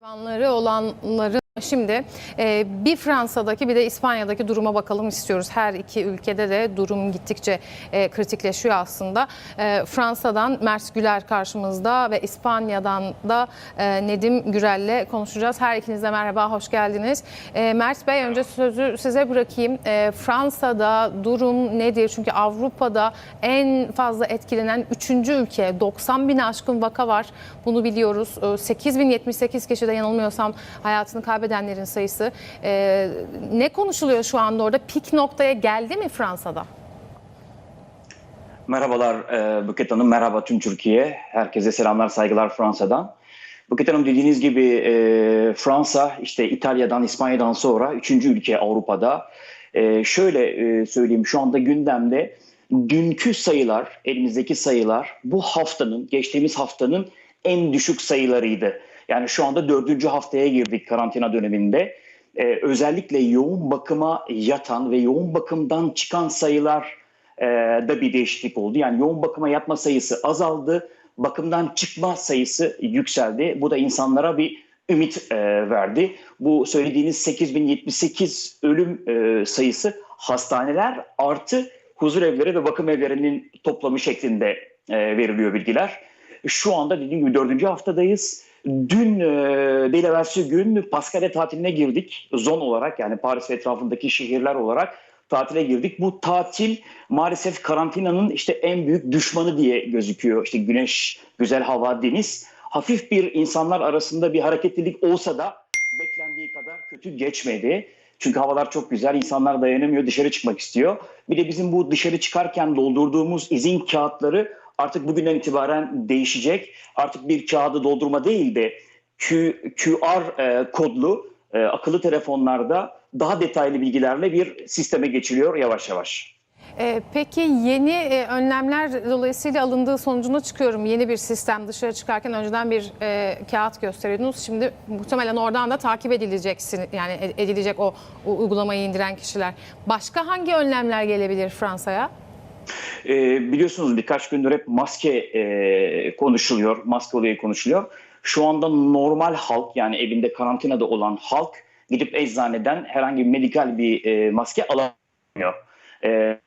Planları olanları şimdi e, bir Fransa'daki bir de İspanya'daki duruma bakalım istiyoruz. Her iki ülkede de durum gittikçe e, kritikleşiyor aslında. E, Fransa'dan Mert Güler karşımızda ve İspanya'dan da Nedim Gürel'le konuşacağız. Her ikiniz de merhaba, hoş geldiniz. Mert Bey önce sözü size bırakayım. Fransa'da durum nedir? Çünkü Avrupa'da en fazla etkilenen üçüncü ülke. 90 bin aşkın vaka var. Bunu biliyoruz. E, 8078 kişi de yanılmıyorsam hayatını kaybedenlerin sayısı. E, ne konuşuluyor şu anda orada? Pik noktaya geldi mi Fransa'da? Merhabalar e, Buket Hanım, merhaba tüm Türkiye. Herkese selamlar, saygılar Fransa'dan. Buket Hanım dediğiniz gibi e, Fransa işte İtalya'dan, İspanya'dan sonra üçüncü ülke Avrupa'da. E, şöyle e, söyleyeyim şu anda gündemde dünkü sayılar, elimizdeki sayılar bu haftanın, geçtiğimiz haftanın en düşük sayılarıydı. Yani şu anda dördüncü haftaya girdik karantina döneminde. E, özellikle yoğun bakıma yatan ve yoğun bakımdan çıkan sayılar e, da bir değişiklik oldu. Yani yoğun bakıma yatma sayısı azaldı, bakımdan çıkma sayısı yükseldi. Bu da insanlara bir ümit e, verdi. Bu söylediğiniz 8078 ölüm e, sayısı hastaneler artı huzur evleri ve bakım evlerinin toplamı şeklinde e, veriliyor bilgiler. Şu anda dediğim gibi dördüncü haftadayız. Dün e, değil evvelsi gün Paskalya tatiline girdik zon olarak yani Paris etrafındaki şehirler olarak tatile girdik. Bu tatil maalesef karantinanın işte en büyük düşmanı diye gözüküyor. İşte güneş, güzel hava, deniz. Hafif bir insanlar arasında bir hareketlilik olsa da beklendiği kadar kötü geçmedi. Çünkü havalar çok güzel, insanlar dayanamıyor, dışarı çıkmak istiyor. Bir de bizim bu dışarı çıkarken doldurduğumuz izin kağıtları artık bugünden itibaren değişecek. Artık bir kağıdı doldurma değil de Q, QR e, kodlu e, akıllı telefonlarda daha detaylı bilgilerle bir sisteme geçiliyor yavaş yavaş. E, peki yeni e, önlemler dolayısıyla alındığı sonucuna çıkıyorum. Yeni bir sistem dışarı çıkarken önceden bir e, kağıt gösteriyordunuz. Şimdi muhtemelen oradan da takip edileceksin yani ed- edilecek o, o uygulamayı indiren kişiler. Başka hangi önlemler gelebilir Fransa'ya? E, biliyorsunuz birkaç gündür hep maske e, konuşuluyor, maske olayı konuşuluyor. Şu anda normal halk yani evinde karantinada olan halk gidip eczaneden herhangi bir medikal bir e, maske alamıyor. E,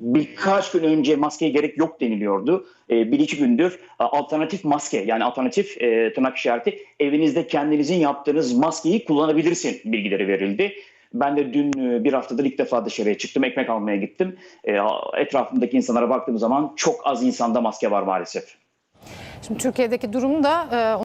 birkaç gün önce maskeye gerek yok deniliyordu. E, bir iki gündür a, alternatif maske yani alternatif e, tırnak işareti evinizde kendinizin yaptığınız maskeyi kullanabilirsin bilgileri verildi. Ben de dün e, bir haftadır ilk defa dışarıya çıktım. Ekmek almaya gittim. E, etrafımdaki insanlara baktığım zaman çok az insanda maske var maalesef. Şimdi Türkiye'deki durum da e,